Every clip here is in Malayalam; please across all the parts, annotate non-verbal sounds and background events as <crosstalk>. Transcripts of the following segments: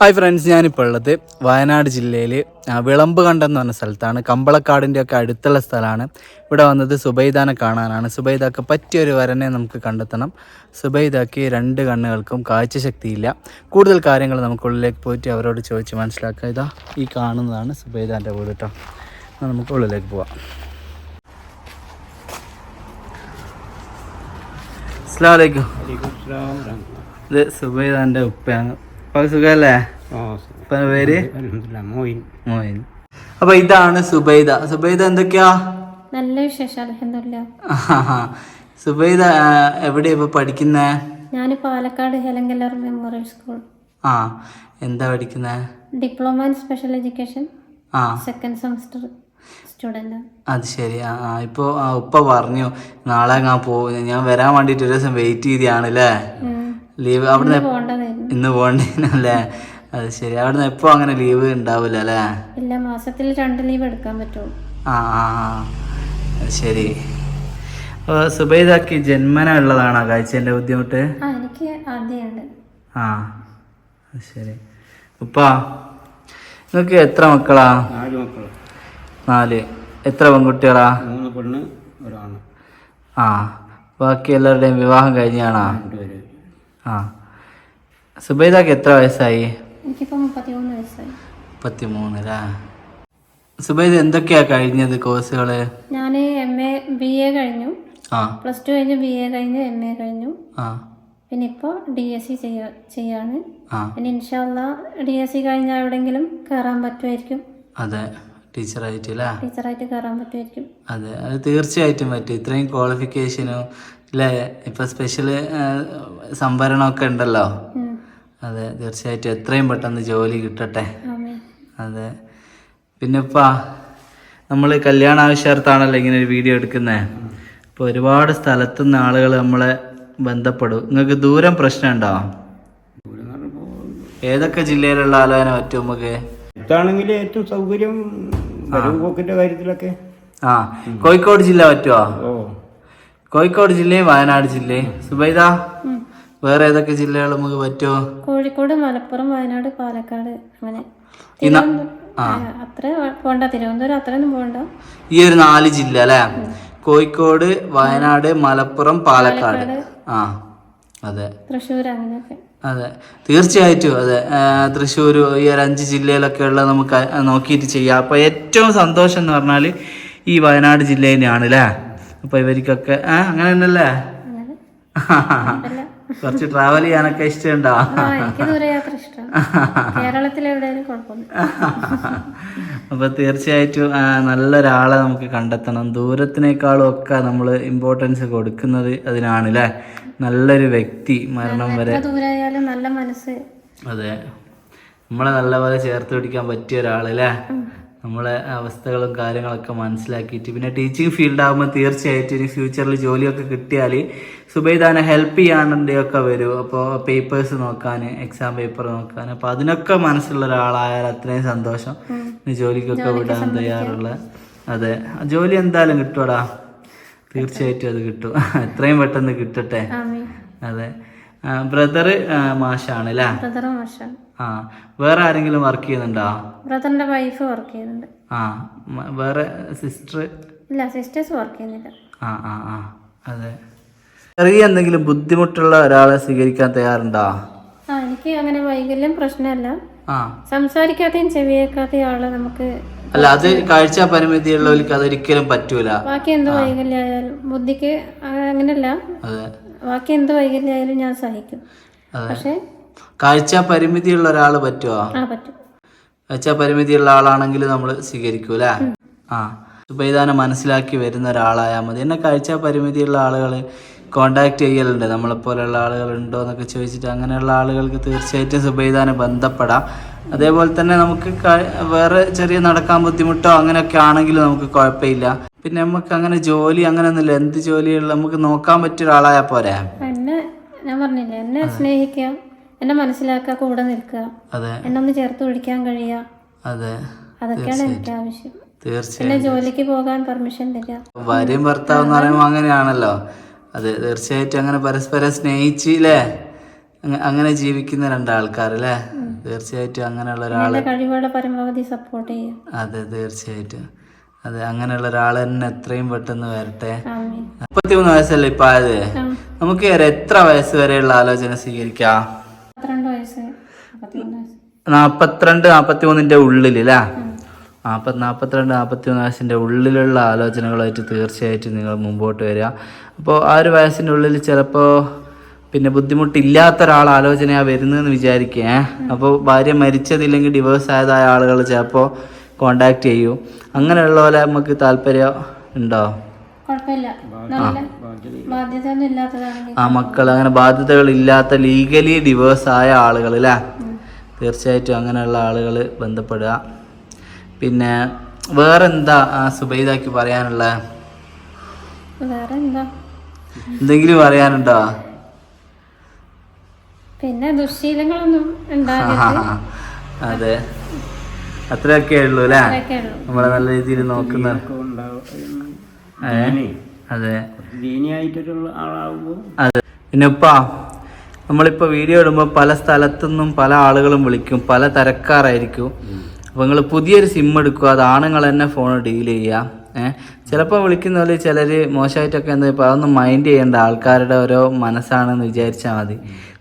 ഹായ് ഫ്രണ്ട്സ് ഞാനിപ്പോൾ ഉള്ളത് വയനാട് ജില്ലയിൽ വിളമ്പ് കണ്ടം എന്ന് പറഞ്ഞ സ്ഥലത്താണ്. കമ്പളക്കാടിന്റെ ഒക്കെ അടുത്തുള്ള സ്ഥലമാണ്. ഇവിടെ വന്നത് സുബൈദാനെ കാണാനാണ്. സുബൈദാക്ക് പറ്റിയൊരു വരനെ നമുക്ക് കണ്ടെത്തണം. സുബൈദാക്ക് രണ്ട് കണ്ണുകൾക്കും കാഴ്ചശക്തിയില്ല. കൂടുതൽ കാര്യങ്ങൾ നമുക്കുള്ളിലേക്ക് പോയിട്ട് അവരോട് ചോദിച്ച് മനസ്സിലാക്കുക ഇതാ ഈ കാണുന്നതാണ് സുബൈദാന്റെ വീട് കേട്ടോ എന്നാൽ നമുക്ക് ഉള്ളിലേക്ക് പോവാം. അസ്സാം വലൈക്കും ഇത് സുബൈദാന്റെ ഉപ്പയാണ്. പേര്? മോയിൻ. അപ്പൊ ഇതാണ് സുബൈദ. സുബൈദ എന്തൊക്കെയാ? നല്ല വിശേഷം അലഹമില്ല സുബൈദ എവിടെയാ ഇപ്പൊ പഠിക്കുന്നേ? ഞാൻ പാലക്കാട് ഹെലങ്കല്ലർ മെമ്മോറിയൽ സ്കൂൾ. ആ എന്താ പഠിക്കുന്നേ? Diploma in special education. ആ. Second semester student. അത് ശരി. ആ ആ ഇപ്പൊ ഉപ്പ പറഞ്ഞു നാളെ ഞാൻ പോകും ഞാൻ വരാൻ വേണ്ടിട്ട് ഒരു ദിവസം വെയിറ്റ് ചെയ്തിയാണല്ലേ? ലീവ് അവിടെ ഇന്ന് പോണ്ടല്ലേ അത് ശരി. അവിടെ നിന്ന് എപ്പോ അങ്ങനെ ലീവ് ഉണ്ടാവില്ല അല്ലേ? ഇല്ല മാസത്തിൽ രണ്ട് ലീവ് എടുക്കാൻ പറ്റും ആ ആ ശരി. സുബൈദാക്ക് ജന്മന ഉള്ളതാണോ? കാഴ്ചന്റെ ബുദ്ധിമുട്ട്? ആ എനിക്ക് ആദ്യമുണ്ട് ആ ശരി. ഉപ്പാ നിങ്ങൾക്ക് എത്ര മക്കളാ? നാല് മക്കളാ. നാല്. എത്ര പെൺകുട്ടികളാ? മൂന്ന് പെണ്ണ് ഒരാണ്. ആ ബാക്കി എല്ലാവരുടെയും വിവാഹം കഴിഞ്ഞാണോ? ആ. സുബൈദാക്ക് എത്ര വയസ്സായി? എനിക്കിപ്പോൾ മുപ്പത്തിമൂന്ന് വയസ്സായി. മുപ്പത്തി മൂന്നല്ലേ സുബൈദ എന്തൊക്കെയാ കഴിഞ്ഞത് കോഴ്സുകൾ? ഞാൻ എം എ ബി എ കഴിഞ്ഞു. ആ. പ്ലസ് ടു കഴിഞ്ഞ് ബി എ കഴിഞ്ഞു എം എ കഴിഞ്ഞു. ആ. പിന്നെ ഇപ്പോൾ ഡി എസ് സി ചെയ്യാ ചെയ്യാണ്. ആ. പിന്നെ ഇൻഷാല്ല ഡി എസ് സി കഴിഞ്ഞാൽ എവിടെയെങ്കിലും കയറാൻ പറ്റുമായിരിക്കും. അതെ. ടീച്ചറായിട്ടല്ലേ? ടീച്ചറായിട്ട് കയറാൻ പറ്റുമായിരിക്കും. അതെ. അത് തീർച്ചയായിട്ടും പറ്റും. ഇത്രയും ക്വാളിഫിക്കേഷനും അല്ലേ ഇപ്പൊ സ്പെഷ്യൽ സംഭരണമൊക്കെ ഉണ്ടല്ലോ. അതെ തീർച്ചയായിട്ടും. എത്രയും പെട്ടെന്ന് ജോലി കിട്ടട്ടെ. അതെ. പിന്നെപ്പാ നമ്മൾ കല്യാണ ആവശ്യാർത്ഥാണല്ലോ ഇങ്ങനെ ഒരു വീഡിയോ എടുക്കുന്നത് അപ്പൊ ഒരുപാട് സ്ഥലത്തുനിന്ന് ആളുകൾ നമ്മളെ ബന്ധപ്പെടും. നിങ്ങൾക്ക് ദൂരം പ്രശ്നമുണ്ടോ? ഏതൊക്കെ ജില്ലയിലുള്ള ആലോചന പറ്റും നമുക്ക്? അടുത്താണെങ്കിൽ ഏറ്റവും സൗകര്യം കാര്യത്തിലൊക്കെ. ആ കോഴിക്കോട് ജില്ല പറ്റുമോ ഓ. കോഴിക്കോട് ജില്ലയും വയനാട് ജില്ലയും സുബൈദ. വേറെ ഏതൊക്കെ ജില്ലകൾ നമുക്ക് പറ്റുമോ കോഴിക്കോട് മലപ്പുറം വയനാട് പാലക്കാട് അങ്ങനെ. ഈ ന- തിരുവനന്തപുരം ആ, അത്ര പോണ്ട. തിരുവനന്തപുരം അത്രയൊന്നും പോണ്ട. ഈ ഒരു നാല് ജില്ല അല്ലേ? കോഴിക്കോട് വയനാട് മലപ്പുറം പാലക്കാട്. ആ അതെ. തൃശ്ശൂർ അങ്ങനെയൊക്കെ. അതെ. തീർച്ചയായിട്ടും അതെ. തൃശ്ശൂർ ഈ ഒരു അഞ്ച് ജില്ലയിലൊക്കെ ഉള്ള നമുക്ക് നോക്കിയിട്ട് ചെയ്യാം. അപ്പോൾ ഏറ്റവും സന്തോഷം എന്ന് പറഞ്ഞാൽ ഈ വയനാട് ജില്ലയിലാണ് അല്ലേ? അപ്പോൾ ഇവർക്കൊക്കെ അങ്ങനെ തന്നെയല്ലേ? അങ്ങനെ. <laughs> അല്ല കുറച്ച് ട്രാവൽ ചെയ്യാനൊക്കെ ഇഷ്ടമുണ്ടോ? അപ്പൊ തീർച്ചയായിട്ടും നല്ലൊരാളെ നമുക്ക് കണ്ടെത്തണം. ദൂരത്തിനേക്കാളും ഒക്കെ നമ്മൾ ഇമ്പോർട്ടൻസ് കൊടുക്കുന്നത് അതിനാണ് അല്ലേ നല്ലൊരു വ്യക്തി മരണം വരെ. നല്ല മനസ്സ്. അതെ. നമ്മളെ നല്ലപോലെ ചേർത്ത് പിടിക്കാൻ പറ്റിയ ഒരാളല്ലേ നമ്മളെ അവസ്ഥകളും കാര്യങ്ങളൊക്കെ മനസ്സിലാക്കിയിട്ട്. പിന്നെ ടീച്ചിങ് ഫീൽഡ് ആകുമ്പോൾ തീർച്ചയായിട്ടും ഇനി ഫ്യൂച്ചറിൽ ജോലിയൊക്കെ കിട്ടിയാൽ സുബൈദാനെ ഹെൽപ്പ് ചെയ്യാനുണ്ടെയൊക്കെ വരും. അപ്പോൾ പേപ്പേഴ്സ് നോക്കാൻ എക്സാം പേപ്പർ നോക്കാൻ അപ്പോൾ അതിനൊക്കെ മനസ്സുള്ള ഒരാളായാൽ അത്രയും സന്തോഷം. ഇനി ജോലിക്കൊക്കെ വിടാൻ തയ്യാറുള്ള. അതെ. ജോലി എന്തായാലും കിട്ടുമടാ തീർച്ചയായിട്ടും അത് കിട്ടും. എത്രയും പെട്ടെന്ന് കിട്ടട്ടെ. അതെ. ബ്രദർ മാഷാണ് അല്ലേ ആ വേറെ ആരെങ്കിലും വർക്ക് ചെയ്യുന്നുണ്ടോ? ബ്രദറിന്റെ വൈഫ് വർക്ക് ചെയ്യുന്നുണ്ട്. ആ വേറെ സിസ്റ്റർ ഇല്ല സിസ്റ്റേഴ്സ് വർക്ക് ചെയ്യുന്നില്ല. ആ ആ ആ അതെ. ചെറിയ എന്തെങ്കിലും ബുദ്ധിമുട്ടുള്ള ഒരാളെ സ്വീകരിക്കാൻ തയ്യാറുണ്ടോ? ആ എനിക്ക് അങ്ങനെ വൈകല്യം പ്രശ്നമല്ല. ആ. സംസാരിക്കാതെയും ചെവിയേക്കാതെയും ആൾ നമുക്ക് അല്ല അത് കാഴ്ച പരിമിതിയുള്ളവർക്ക് അതൊരിക്കലും പറ്റൂല. ബാക്കി എന്ത് വൈകല്യായാലും ബുദ്ധിക്ക് അങ്ങനെയല്ല. ബാക്കി എന്ത് വൈകല്യായാലും ഞാൻ സഹിക്കും. പക്ഷേ പക്ഷെ കാഴ്ച പരിമിതിയുള്ള ഒരാൾ പറ്റുമോ ആ പറ്റും. കാഴ്ച പരിമിതിയുള്ള ആളാണെങ്കിൽ നമ്മൾ സ്വീകരിക്കൂല ആ. സുബൈദാനെ മനസ്സിലാക്കി വരുന്ന ഒരാളായാൽ മതി. എന്നെ കാഴ്ച പരിമിതിയുള്ള ആളുകൾ കോണ്ടാക്ട് ചെയ്യലുണ്ട്. നമ്മളെപ്പോലെയുള്ള ആളുകൾ ഉണ്ടോ എന്നൊക്കെ ചോദിച്ചിട്ട് അങ്ങനെയുള്ള ആളുകൾക്ക് തീർച്ചയായിട്ടും സുബൈദാനെ ബന്ധപ്പെടാം. അതേപോലെ തന്നെ നമുക്ക് വേറെ ചെറിയ നടക്കാൻ ബുദ്ധിമുട്ടോ അങ്ങനെയൊക്കെ ആണെങ്കിലും നമുക്ക് കുഴപ്പമില്ല. പിന്നെ നമുക്ക് അങ്ങനെ ജോലി അങ്ങനെ ഒന്നുമില്ല എന്ത് ജോലിയുള്ള നമുക്ക് നോക്കാൻ പറ്റിയ ഒരാളായാൽ പോരെ? എന്നെ ഞാൻ പറഞ്ഞില്ലേ എന്നെ സ്നേഹിക്കുക എന്നെ മനസ്സിലാക്കുക കൂടെ നിൽക്കുക എന്നെ ഒന്ന് ചേർത്ത് പിടിക്കാൻ കഴിയുക അതെ. അതൊക്കെയാണ് എനിക്ക് ആവശ്യം. പിന്നെ ജോലിക്ക് പോകാൻ പെർമിഷൻ തരിക ഭാര്യയും ഭർത്താവ് എന്ന് പറയുമ്പോൾ അങ്ങനെയാണല്ലോ. അതെ തീർച്ചയായിട്ടും അങ്ങനെ പരസ്പരം സ്നേഹിച്ച് അല്ലേ അങ്ങനെ ജീവിക്കുന്ന രണ്ടാൾക്കാർ അല്ലേ തീർച്ചയായിട്ടും അങ്ങനെയുള്ള ഒരാൾ കഴിവുകളുടെ കഴിവുകളെ പരമാവധി സപ്പോർട്ട് ചെയ്യും. അതെ തീർച്ചയായിട്ടും. അതെ അങ്ങനെയുള്ള ഒരാൾ തന്നെ എത്രയും പെട്ടെന്ന് വരട്ടെ. മുപ്പത്തിമൂന്ന് വയസ്സല്ലേ ഇപ്പൊ ആയത് നമുക്ക് എത്ര വയസ്സ് വരെയുള്ള ആലോചന സ്വീകരിക്കാം? മുപ്പത്തിമൂന്ന് വയസ്സ് നാപ്പത്തിരണ്ട് നാപ്പത്തിമൂന്നിന്റെ ഉള്ളിൽ അല്ലേ നാൽപ്പത്തി നാൽപ്പത്തിരണ്ട് നാൽപ്പത്തിമൂന്ന് വയസ്സിന്റെ ഉള്ളിലുള്ള ആലോചനകളായിട്ട് തീർച്ചയായിട്ടും നിങ്ങൾ മുമ്പോട്ട് വരിക. അപ്പോൾ ആ ഒരു വയസ്സിന്റെ ഉള്ളിൽ ചിലപ്പോൾ പിന്നെ ബുദ്ധിമുട്ടില്ലാത്ത ഒരാൾ ആലോചനയാണ് വരുന്നതെന്ന് വിചാരിക്കുക അപ്പോൾ ഭാര്യ മരിച്ചതില്ലെങ്കിൽ ഡിവോഴ്സ് ആയതായ ആളുകൾ ചിലപ്പോൾ കോണ്ടാക്ട് ചെയ്യൂ. അങ്ങനെയുള്ള പോലെ നമുക്ക് താല്പര്യം ഉണ്ടോ? ആ മക്കൾ അങ്ങനെ ബാധ്യതകളില്ലാത്ത ലീഗലി ഡിവോഴ്സ് ആയ ആളുകൾ അല്ലേ? തീർച്ചയായിട്ടും അങ്ങനെയുള്ള ആളുകൾ ബന്ധപ്പെടുക. പിന്നെ വേറെന്താ ആ സുബൈദാക്കി പറയാനുള്ള? വേറെ എന്താ എന്തെങ്കിലും പറയാനുണ്ടോ? പിന്നെ ദുശീലങ്ങളൊന്നും അതെ. അത്രയൊക്കെ ഉള്ളൂ അല്ലേ? നമ്മളെ നല്ല രീതിയിൽ നോക്കുന്ന? അതെ. അതെ. പിന്നെ ഉപ്പാ? നമ്മളിപ്പോൾ വീഡിയോ ഇടുമ്പോൾ പല സ്ഥലത്തുനിന്നും പല ആളുകളും വിളിക്കും പല തരക്കാരായിരിക്കും അപ്പോൾ നിങ്ങൾ പുതിയൊരു സിം എടുക്കുക അത് ആണുങ്ങൾ തന്നെ ഫോൺ ഡീൽ ചെയ്യുക. ഏഹ് ചിലപ്പോൾ വിളിക്കുന്ന പോലെ ചിലർ മോശമായിട്ടൊക്കെ എന്താ ഇപ്പോൾ അതൊന്നും മൈൻഡ് ചെയ്യേണ്ട ആൾക്കാരുടെ ഓരോ മനസ്സാണെന്ന് വിചാരിച്ചാൽ മതി.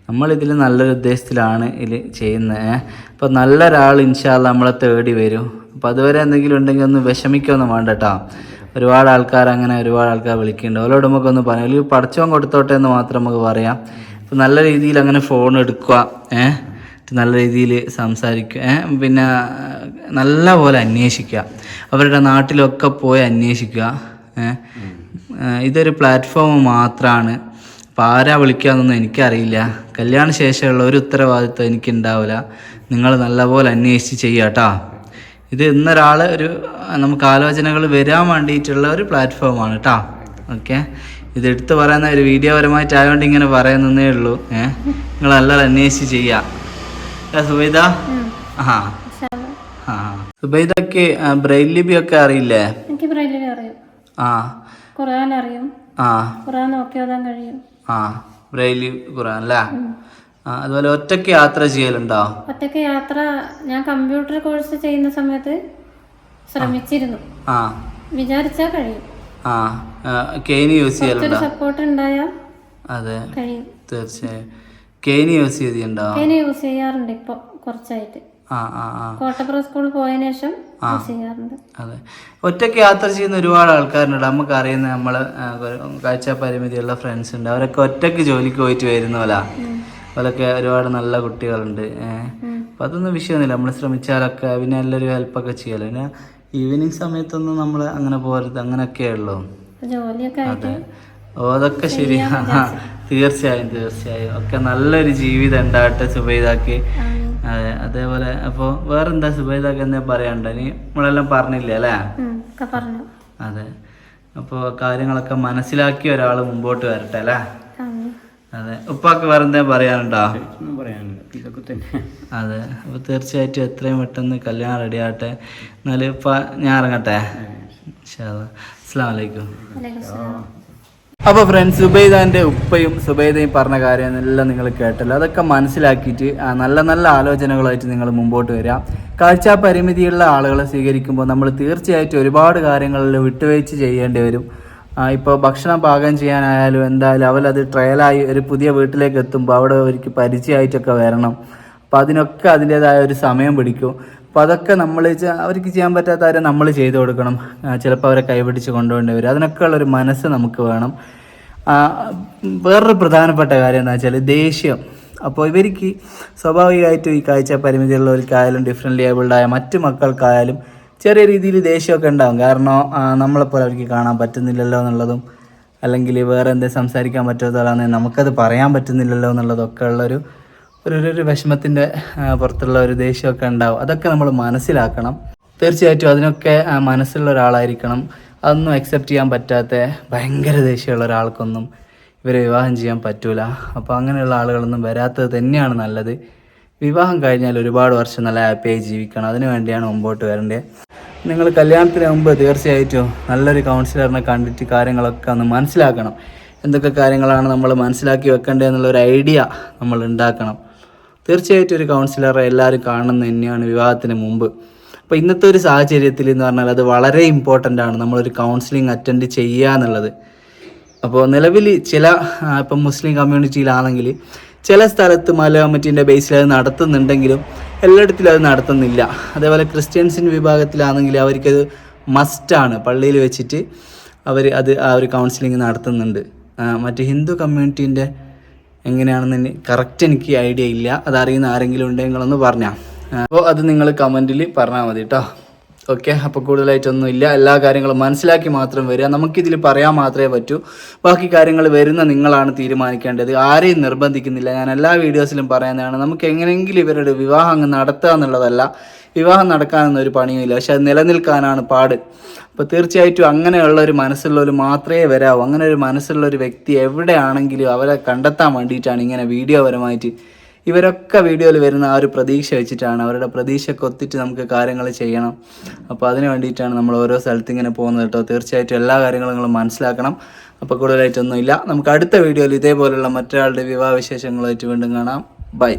നമ്മളിതിൽ നല്ലൊരു ഉദ്ദേശത്തിലാണ് ഇതിൽ ചെയ്യുന്നത്. ഏഹ് അപ്പോൾ നല്ലൊരാൾ ഇൻഷാല്ല നമ്മളെ തേടി വരും. അപ്പോൾ അതുവരെ എന്തെങ്കിലും ഉണ്ടെങ്കിൽ ഒന്ന് വിഷമിക്കൊന്നും വേണ്ട കേട്ടോ ഒരുപാട് ആൾക്കാർ അങ്ങനെ ഒരുപാട് ആൾക്കാർ വിളിക്കുന്നുണ്ട്. ഓരോട് നമുക്കൊന്ന് പറയാം. അല്ലെങ്കിൽ പഠിച്ചോൻ കൊടുത്തോട്ടെ എന്ന് മാത്രം നമുക്ക് പറയാം. നല്ല രീതിയിൽ അങ്ങനെ ഫോൺ എടുക്കുക ഏഹ് നല്ല രീതിയിൽ സംസാരിക്കുക പിന്നെ നല്ല പോലെ അന്വേഷിക്കുക. അവരുടെ നാട്ടിലൊക്കെ പോയി അന്വേഷിക്കുക ഇതൊരു പ്ലാറ്റ്ഫോം മാത്രമാണ് അപ്പോൾ ആരാ വിളിക്കാന്നൊന്നും എനിക്കറിയില്ല. കല്യാണ ശേഷമുള്ള ഒരു ഉത്തരവാദിത്വം എനിക്കുണ്ടാവില്ല. നിങ്ങൾ നല്ലപോലെ അന്വേഷിച്ച് ചെയ്യുക കേട്ടോ ഇത് ഇന്നൊരാൾ ഒരു നമുക്ക് ആലോചനകൾ വരാൻ വേണ്ടിയിട്ടുള്ള ഒരു പ്ലാറ്റ്ഫോമാണ് കേട്ടോ ഓക്കെ? ഇത് എടുത്ത് പറയുന്ന ഒരു വീഡിയോ പരമായിട്ട് ആയതുകൊണ്ട് ഇങ്ങനെ പറയുന്നേ ഉള്ളൂ. ഏഹ് നിങ്ങൾ നല്ല അന്വേഷിച്ച് ചെയ്യാം. സുബൈദ? ആ. സുബൈദക്ക് ബ്രെയിൽ ലിപി ഒക്കെ അറിയില്ലേ? എനിക്ക് അറിയും. ആ. ഖുർആൻ അറിയും. ആ. ഖുർആൻ നോക്കി ഓതാൻ കഴിയും. ആ. ബ്രെയിൽ ഖുർആൻ അല്ലേ? അതുപോലെ ഒറ്റയ്ക്ക് യാത്ര ചെയ്യലുണ്ടോ? ഒറ്റയ്ക്ക് യാത്ര ഞാൻ കമ്പ്യൂട്ടർ കോഴ്സ് ചെയ്യുന്ന സമയത്ത് ശ്രമിച്ചിരുന്നു. ആ. വിചാരിച്ചാൽ കഴിയും. ആ ആ, യൂസ് ചെയ്യലുണ്ടോ? സപ്പോർട്ട് ഉണ്ടായാൽ അതെ തീർച്ചയായും. കെയിന് യൂസ് ചെയ്തിട്ടുണ്ടോ? അതിന് യൂസ് ചെയ്യാറുണ്ട് ഇപ്പൊ കുറച്ചായിട്ട്. കോട്ടപ്പുറം സ്കൂളിൽ പോയതിനു ശേഷം അതെ. ഒറ്റയ്ക്ക് യാത്ര ചെയ്യുന്ന ഒരുപാട് ആൾക്കാരുണ്ട്. നമുക്ക് അറിയുന്ന നമ്മൾ കാഴ്ച പരിമിതിയുള്ള ഫ്രണ്ട്സ് ഉണ്ട്. അവരൊക്കെ ഒറ്റയ്ക്ക് ജോലിക്ക് പോയിട്ട് വരുന്നവരാ അവരൊക്കെ ഒരുപാട് നല്ല കുട്ടികളുണ്ട്. ഏഹ് അപ്പം അതൊന്നും വിഷയമൊന്നുമില്ല. നമ്മൾ ശ്രമിച്ചാലൊക്കെ പിന്നെ നല്ലൊരു ഹെൽപ്പൊക്കെ ചെയ്യാലോ. പിന്നെ ഈവനിങ് സമയത്തൊന്നും നമ്മൾ അങ്ങനെ പോകരുത് അങ്ങനെയൊക്കെയുള്ളൂ ഓ അതൊക്കെ ശരിയാണ് തീർച്ചയായും തീർച്ചയായും. ഒക്കെ നല്ലൊരു ജീവിതം ഉണ്ടാകട്ടെ സുബൈദാക്ക്. അതെ അതേപോലെ അപ്പൊ വേറെന്താ സുബൈദാക്ക് എന്താ പറയാനുണ്ടോ? നീ നമ്മളെല്ലാം പറഞ്ഞില്ലേ അല്ലേ? അതെ. അപ്പോൾ കാര്യങ്ങളൊക്കെ മനസ്സിലാക്കി ഒരാൾ മുമ്പോട്ട് വരട്ടെ അല്ലേ. അതെ. ഉപ്പാക്ക് വേറെന്താ പറയാനുണ്ടോ? ഇതൊക്കെ തന്നെ. അതെ അപ്പോൾ തീർച്ചയായിട്ടും എത്രയും പെട്ടെന്ന് കല്യാണം റെഡി ആവട്ടെ. എന്നാലും ഇപ്പം ഞാൻ ഇറങ്ങട്ടെ? അസ്സാം വലൈക്കും വലൈക്കും സലാം. അപ്പോൾ ഫ്രണ്ട്സ് സുബൈദാന്റെ ഉപ്പയും സുബൈദയും പറഞ്ഞ കാര്യം എല്ലാം നിങ്ങൾ കേട്ടല്ലോ. അതൊക്കെ മനസ്സിലാക്കിയിട്ട് നല്ല നല്ല ആലോചനകളായിട്ട് നിങ്ങൾ മുമ്പോട്ട് വരിക. കാഴ്ചാ പരിമിതിയുള്ള ആളുകളെ സ്വീകരിക്കുമ്പോൾ നമ്മൾ തീർച്ചയായിട്ടും ഒരുപാട് കാര്യങ്ങളിൽ വിട്ടുവീഴ്ച ചെയ്യേണ്ടി വരും. ഇപ്പോൾ ഭക്ഷണം പാകം ചെയ്യാനായാലും എന്തായാലും അവരത് ട്രയലായി ഒരു പുതിയ വീട്ടിലേക്ക് എത്തുമ്പോൾ അവിടെ അവർക്ക് പരിചയമായിട്ടൊക്കെ വരണം. അപ്പോൾ അതിനൊക്കെ അതിന്റേതായ ഒരു സമയം പിടിക്കും. അപ്പോൾ അതൊക്കെ നമ്മൾ അവർക്ക് ചെയ്യാൻ പറ്റാത്ത കാര്യം നമ്മൾ ചെയ്തു കൊടുക്കണം. ചിലപ്പോൾ അവരെ കൈപിടിച്ച് കൊണ്ടുപോകേണ്ടി വരും. അതിനൊക്കെ ഉള്ളൊരു മനസ്സ് നമുക്ക് വേണം. വേറൊരു പ്രധാനപ്പെട്ട കാര്യം എന്താ വെച്ചാൽ ദേഷ്യം. അപ്പോൾ ഇവർക്ക് സ്വാഭാവികമായിട്ടും ഈ കാഴ്ച പരിമിതിയുള്ളവർക്കായാലും ഡിഫറെന്റ് ഏബിൾഡായ മറ്റു മക്കൾക്കായാലും ചെറിയ രീതിയിൽ ദേഷ്യമൊക്കെ ഉണ്ടാകും കാരണം നമ്മളെപ്പോലെ അവർക്ക് കാണാൻ പറ്റുന്നില്ലല്ലോ എന്നുള്ളതും അല്ലെങ്കിൽ വേറെ എന്തേ സംസാരിക്കാൻ പറ്റാത്തതാണെന്ന് നമുക്കത് പറയാൻ പറ്റുന്നില്ലല്ലോ എന്നുള്ളതൊക്കെ ഉള്ളൊരു ഒരു- ഒരു വിഷമത്തിന്റെ പുറത്തുള്ള ഒരു ദേഷ്യമൊക്കെ ഉണ്ടാവും. അതൊക്കെ നമ്മൾ മനസ്സിലാക്കണം. തീർച്ചയായിട്ടും അതിനൊക്കെ മനസ്സുള്ള ഒരാളായിരിക്കണം. അതൊന്നും അക്സെപ്റ്റ് ചെയ്യാൻ പറ്റാത്ത ഭയങ്കര ദേഷ്യമുള്ള ഒരാൾക്കൊന്നും ഇവരെ വിവാഹം ചെയ്യാൻ പറ്റൂല. അപ്പോൾ അങ്ങനെയുള്ള ആളുകളൊന്നും വരാത്തത് തന്നെയാണ് നല്ലത്. വിവാഹം കഴിഞ്ഞാൽ ഒരുപാട് വർഷം നല്ല ഹാപ്പിയായി ജീവിക്കണം. അതിനു വേണ്ടിയാണ് മുമ്പോട്ട് വരേണ്ടത് നിങ്ങൾ കല്യാണത്തിന് മുമ്പ് തീർച്ചയായിട്ടും നല്ലൊരു കൗൺസിലറിനെ കണ്ടിട്ട് കാര്യങ്ങളൊക്കെ ഒന്ന് മനസ്സിലാക്കണം. എന്തൊക്കെ കാര്യങ്ങളാണ് നമ്മൾ മനസ്സിലാക്കി വെക്കേണ്ടത് എന്നുള്ളൊരു ഐഡിയ നമ്മൾ ഉണ്ടാക്കണം. തീർച്ചയായിട്ടും ഒരു കൗൺസിലറെ എല്ലാവരും കാണുന്നത് തന്നെയാണ് വിവാഹത്തിന് മുമ്പ്. അപ്പോൾ ഇന്നത്തെ ഒരു സാഹചര്യത്തിൽ എന്ന് പറഞ്ഞാൽ അത് വളരെ ഇമ്പോർട്ടന്റ് ആണ് നമ്മളൊരു കൗൺസിലിംഗ് അറ്റൻഡ് ചെയ്യുക എന്നുള്ളത്. അപ്പോൾ നിലവിൽ ചില ഇപ്പം മുസ്ലിം കമ്മ്യൂണിറ്റിയിലാണെങ്കിൽ ചില സ്ഥലത്ത് മല കമ്മിറ്റീന്റെ ബേസിൽ അത് നടത്തുന്നുണ്ടെങ്കിലും എല്ലായിടത്തിലും അത് നടത്തുന്നില്ല. അതേപോലെ ക്രിസ്ത്യൻസിൻ വിഭാഗത്തിലാണെങ്കിൽ അവർക്കത് മസ്റ്റാണ് പള്ളിയിൽ വെച്ചിട്ട് അവർ അത് ആ ഒരു കൗൺസിലിംഗ് നടത്തുന്നുണ്ട്. മറ്റ് ഹിന്ദു കമ്മ്യൂണിറ്റീന്റെ എങ്ങനെയാണെന്ന് കറക്റ്റ് എനിക്ക് ഐഡിയ ഇല്ല. അതറിയുന്ന ആരെങ്കിലും ഉണ്ടെങ്കിൽ ഒന്ന് പറഞ്ഞാൽ അപ്പോൾ അത് നിങ്ങൾ കമന്റിൽ പറഞ്ഞാൽ മതി കേട്ടോ ഓക്കെ അപ്പോൾ കൂടുതലായിട്ടൊന്നും ഇല്ല. എല്ലാ കാര്യങ്ങളും മനസ്സിലാക്കി മാത്രം വരിക. നമുക്കിതിൽ പറയാൻ മാത്രമേ പറ്റൂ. ബാക്കി കാര്യങ്ങൾ വരുന്ന നിങ്ങളാണ് തീരുമാനിക്കേണ്ടത്. ആരെയും നിർബന്ധിക്കുന്നില്ല. ഞാൻ എല്ലാ വീഡിയോസിലും പറയുന്നതാണ് നമുക്ക് എങ്ങനെയെങ്കിലും ഇവരുടെ വിവാഹം അങ്ങ് നടത്തുക എന്നുള്ളതല്ല. വിവാഹം നടക്കാനൊന്നും ഒരു പണിയുമില്ല പക്ഷെ അത് നിലനിൽക്കാനാണ് പാട്. അപ്പോൾ തീർച്ചയായിട്ടും അങ്ങനെയുള്ള ഒരു മനസ്സുള്ളവർ മാത്രമേ വരാവൂ. അങ്ങനെ ഒരു മനസ്സുള്ള ഒരു വ്യക്തി എവിടെയാണെങ്കിലും അവരെ കണ്ടെത്താൻ വേണ്ടിയിട്ടാണ് ഇങ്ങനെ വീഡിയോ പരമായിട്ട് ഇവരൊക്കെ വീഡിയോയിൽ വരുന്ന ആ ഒരു പ്രതീക്ഷ വെച്ചിട്ടാണ്. അവരുടെ പ്രതീക്ഷയൊക്കെ ഒത്തിട്ട് നമുക്ക് കാര്യങ്ങൾ ചെയ്യണം. അപ്പോൾ അതിന് വേണ്ടിയിട്ടാണ് നമ്മൾ ഓരോ സ്ഥലത്ത് ഇങ്ങനെ പോകുന്നത് കേട്ടോ. തീർച്ചയായിട്ടും എല്ലാ കാര്യങ്ങളും നിങ്ങൾ മനസ്സിലാക്കണം. അപ്പോൾ കൂടുതലായിട്ടൊന്നുമില്ല. നമുക്ക് അടുത്ത വീഡിയോയിൽ ഇതേപോലെയുള്ള മറ്റൊരാളുടെ വിവാഹ വിശേഷങ്ങളുമായിട്ട് വീണ്ടും കാണാം. ബൈ.